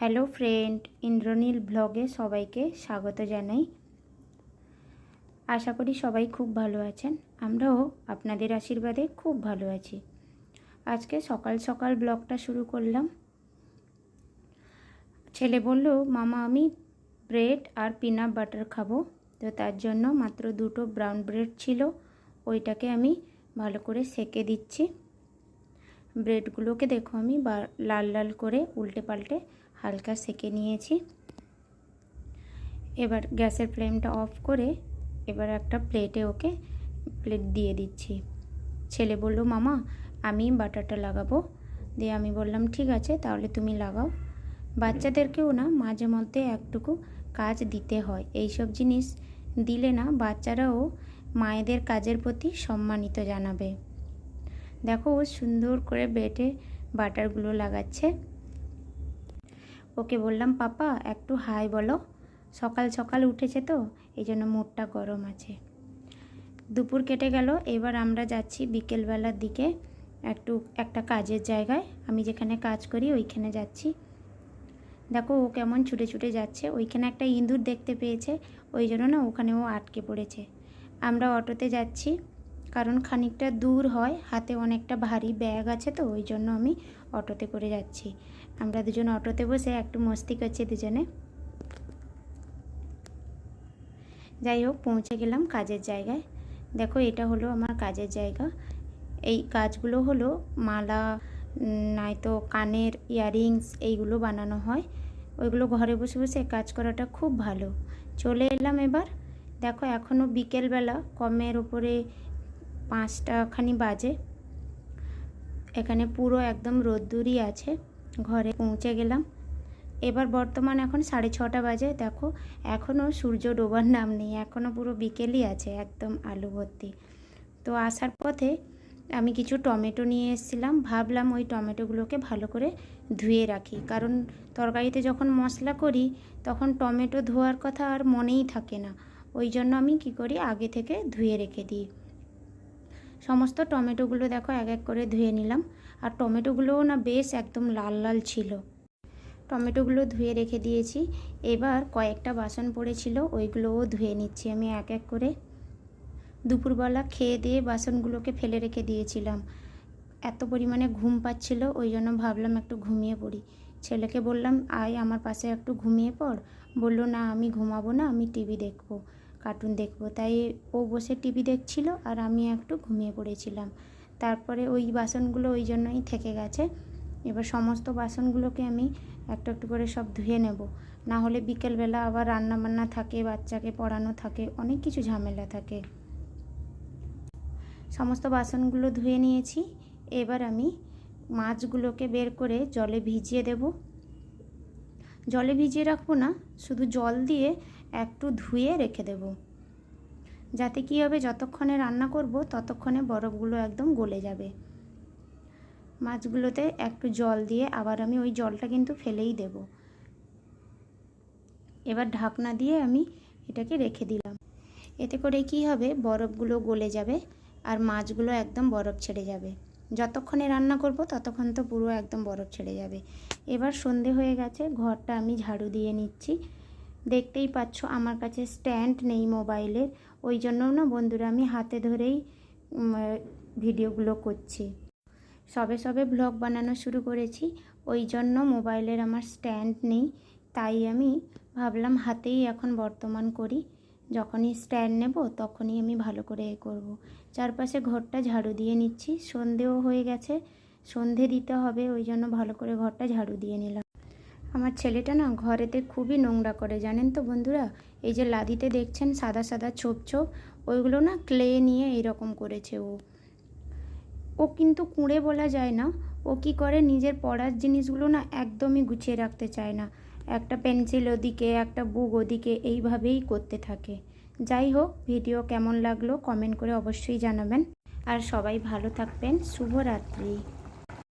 Hello friend, Indranil ব্লগে সবাইকে স্বাগত জানাই। আশা করি সবাই খুব ভালো আছেন। আমরাও আপনাদের আশীর্বাদে খুব ভালো আছি। আজকে সকাল সকাল ব্লগটা শুরু করলাম। ছেলে বলল, মামা, আমি ব্রেড আর পিনাট বাটার খাব। তো তার জন্য মাত্র দুটো ব্রাউন ব্রেড ছিল। ওইটাকে আমি ভালো করে সেকে দিচ্ছি। ব্রেডগুলোকে দেখো আমি লাল লাল করে উল্টে পাল্টে হালকা সেকে নিয়েছি। এবার গ্যাসের ফ্লেমটা অফ করে এবার একটা প্লেটে ওকে প্লেট দিয়ে দিচ্ছি। ছেলে বলল, মামা, আমি বাটারটা লাগাবো। দিয়ে আমি বললাম, ঠিক আছে, তাহলে তুমি লাগাও। বাচ্চাদেরকেও না, মাঝে মধ্যে একটুকু কাজ দিতে হয়। এই সব জিনিস দিলে না, বাচ্চারাও মায়েদের কাজের প্রতি সম্মানিত জানাবে। দেখো, ও সুন্দর করে বেটে বাটারগুলো লাগাচ্ছে। ওকে বললাম, পাপা, একটু হাই বলো। সকাল সকাল উঠেছে তো, এই জন্য মুডটা গরম আছে। দুপুর কেটে গেল, এবার আমরা যাচ্ছি বিকেলবেলার দিকে একটু, একটা কাজের জায়গায়। আমি যেখানে কাজ করি, ওইখানে যাচ্ছি। দেখো, ও কেমন ছুটে ছুটে যাচ্ছে। ওইখানে একটা ইঁদুর দেখতে পেয়েছে, ওই জন্য না ওখানে ও আটকে পড়েছে। আমরা অটোতে যাচ্ছি। কারণ খানিকটা দূর হয়, হাতে অনেকটা ভারী ব্যাগ আছে তো, ওই জন্য আমি অটোতে করে যাচ্ছি। আমরা দুজন অটোতে বসে একটু মস্তি করছি দুজনে। যাই হোক, পৌঁছে গেলাম কাজের জায়গায়। দেখো, এটা হলো আমার কাজের জায়গা। এই কাজগুলো হলো মালা নয়তো কানের ইয়াররিংস এইগুলো বানানো হয়। ওইগুলো ঘরে বসে বসে কাজ করাটা খুব ভালো। চলে এলাম এবার। দেখো এখনও বিকেলবেলা। কমের ওপরে পাঁচটা খানি বাজে। এখানে পুরো একদম রোদ্দুরই আছে। ঘরে পৌঁছে গেলাম। এবার বর্তমান এখন সাড়ে ছটা বাজে। দেখো এখনও সূর্য ডোবার নাম নেই। এখনও পুরো বিকেলই আছে, একদম আলু ভর্তি। তো আসার পথে আমি কিছু টমেটো নিয়ে এসেছিলাম। ভাবলাম ওই টমেটোগুলোকে ভালো করে ধুয়ে রাখি। কারণ তরকারিতে যখন মশলা করি, তখন টমেটো ধোয়ার কথা আর মনেই থাকে না। ওই জন্য আমি কি করি, আগে থেকে ধুয়ে রেখে দিই। সমস্ত টমেটোগুলো দেখো এক এক করে ধুয়ে নিলাম। আর টমেটোগুলোও না বেশ একদম লাল লাল ছিল। টমেটোগুলো ধুয়ে রেখে দিয়েছি। এবার কয়েকটা বাসন পড়েছিল, ওইগুলোও ধুয়ে নিচ্ছি আমি এক এক করে। দুপুরবেলা খেয়ে দিয়ে বাসনগুলোকে ফেলে রেখে দিয়েছিলাম। এত পরিমাণে ঘুম পাচ্ছিল, ওই জন্য ভাবলাম একটু ঘুমিয়ে পড়ি। ছেলেকে বললাম, আয় আমার পাশে একটু ঘুমিয়ে পড়। বলল, না, আমি ঘুমাবো না, আমি টিভি দেখব। কার্টুন দেখব। তাই ও বসে টিভি দেখছিল আর আমি একটু ঘুমিয়ে পড়েছিলাম। তারপরে ওই বাসনগুলো ওই জন্যই থেকে গেছে। এবার সমস্ত বাসনগুলোকে আমি একটু একটু করে সব ধুয়ে নেব। না হলে বিকেলবেলা আবার রান্না বান্না থাকে, বাচ্চাকে পড়ানো থাকে, অনেক কিছু ঝামেলা থাকে। সমস্ত বাসনগুলো ধুয়ে নিয়েছি। এবার আমি মাছগুলোকে বের করে জলে ভিজিয়ে দেব। জলে ভিজিয়ে রাখব না, শুধু জল দিয়ে একটু ধুয়ে রেখে দেব। যাতে কী হবে, যতক্ষণে রান্না করব, ততক্ষণে বরফগুলো একদম গলে যাবে। মাছগুলোতে একটু জল দিয়ে আবার আমি ওই জলটা কিন্তু ফেলেই দেব। এবার ঢাকনা দিয়ে আমি এটাকে রেখে দিলাম। এতে করে কি হবে, বরফগুলো গলে যাবে আর মাছগুলো একদম বরফ ছেড়ে যাবে। যতক্ষণে রান্না করব, ততক্ষণ তো পুরো একদম বরফ ছেড়ে যাবে। এবার সন্ধে হয়ে গেছে, ঘরটা আমি ঝাড়ু দিয়ে নিচ্ছি। দেখতেই পাচ্ছ আমার কাছে স্ট্যান্ড নেই মোবাইলের ওই জন্য না বন্ধুরা আমি হাতে ধরেই ভিডিওগুলো করছি। সবে সবে ব্লগ বানানো শুরু করেছি, ওই জন্য মোবাইলের আমার স্ট্যান্ড নেই। তাই আমি ভাবলাম হাতেই এখন বর্তমান করি। যখনই স্ট্যান্ড নেব তখনই আমি ভালো করে এ করব। চারপাশে ঘরটা ঝাড়ু দিয়ে নিচ্ছি। সন্ধেও হয়ে গেছে, সন্ধে দিতে হবে, ওই জন্য ভালো করে ঘরটা ঝাড়ু দিয়ে নিলাম। আমার ছেলেটা না ঘরেতে খুবই নোংরা করে, জানেন তো বন্ধুরা? এই যে লাদিতে দেখছেন সাদা সাদা ছোপ ছোপ, ওইগুলো না ক্লে নিয়ে এইরকম করেছে ও। ও কিন্তু কুঁড়ে বলা যায় না। ও কি করে? নিজের পড়ার জিনিসগুলো না একদমই গুছিয়ে রাখতে চায় না। একটা পেন্সিল ওদিকে, একটা বুক ওদিকে, এইভাবেই করতে থাকে। যাই হোক, ভিডিও কেমন লাগল কমেন্ট করে অবশ্যই জানাবেন। আর সবাই ভালো থাকবেন। শুভরাত্রি।